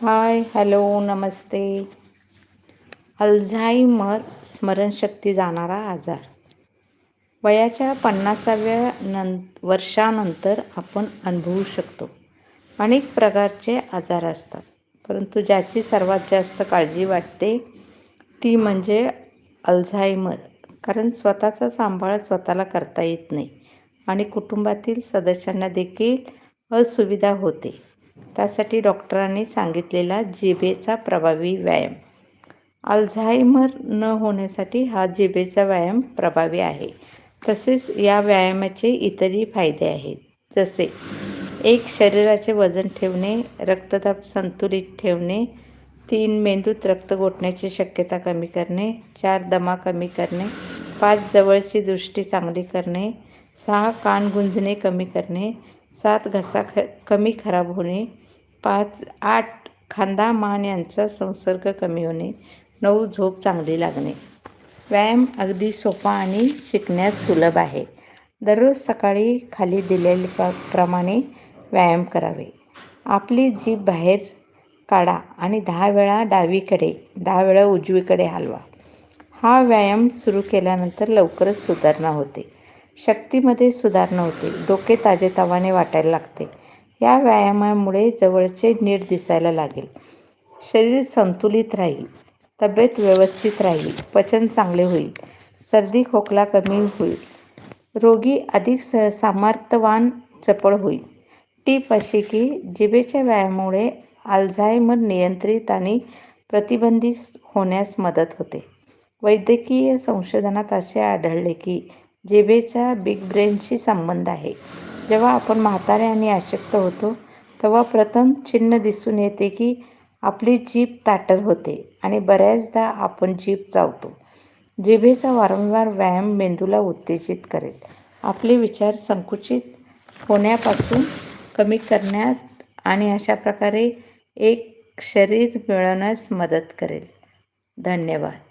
Hi hello नमस्ते. Alzheimer स्मरणशक्ती जाणारा आजार. वयाच्या पन्नासाव्या नं वर्षानंतर आपण अनुभवू शकतो. अनेक प्रकारचे आजार असतात परंतु ज्याची सर्वात जास्त काळजी वाटते ती म्हणजे अल्झायमर कारण स्वतःचा सांभाळ स्वतःला करता येत नाही आणि कुटुंबातील सदस्यांना देखील असुविधा होते. त्यासाठी डॉक्टरांनी सांगितलेला जिभेचा प्रभावी व्यायाम. अल्झायमर न होण्यासाठी हा जिभेचा व्यायाम प्रभावी आहे. तसेच या व्यायामाचे इतरही फायदे आहेत. जसे एक शरीराचे वजन ठेवणे रक्तदाब संतुलित ठेवणे तीन मेंदूत रक्त गोठण्याची शक्यता कमी करणे चार दमा कमी करणे पाच जवळची दृष्टी चांगली करणे सहा कान गुंजणे कमी करणे सात घसा ख कमी खराब होणे पाच आठ खांदा मान यांचा संसर्ग कमी होणे नऊ झोप चांगली लागणे. व्यायाम अगदी सोपा आणि शिकण्यास सुलभ आहे. दररोज सकाळी खाली दिलेल्या प्रमाणे व्यायाम करावे. आपली जीभ बाहेर काढा आणि दहा वेळा डावीकडे दहा वेळा उजवीकडे हलवा. हा व्यायाम सुरू केल्यानंतर लवकरच सुधारणा होते. शक्तीमध्ये सुधारणा होते. डोके ताजेतवाने वाटायला लागते. या व्यायामामुळे जवळचे नीट दिसायला लागेल. शरीर संतुलित राहील. तब्येत व्यवस्थित राहील. पचन चांगले होईल. सर्दी खोकला कमी होईल. रोगी अधिक स सामर्थ्यवान चपळ होईल. टीप अशी की जिभेच्या व्यायामामुळे अल्झायमर नियंत्रित आणि प्रतिबंधित होण्यास मदत होते. वैद्यकीय संशोधनात असे आढळले की जिभेचा बिग ब्रेनशी संबंध आहे. जेव्हा आपण म्हातारे आणि अशक्त होतो तेव्हा प्रथम चिन्ह दिसून येते की आपली जीभ ताटर होते आणि बऱ्याचदा आपण जीभ चावतो. जिभेचा वारंवार व्यायाम मेंदूला उत्तेजित करेल. आपले विचार संकुचित होण्यापासून कमी करण्यात आणि अशा प्रकारे एक शरीर मिळवण्यास मदत करेल. धन्यवाद.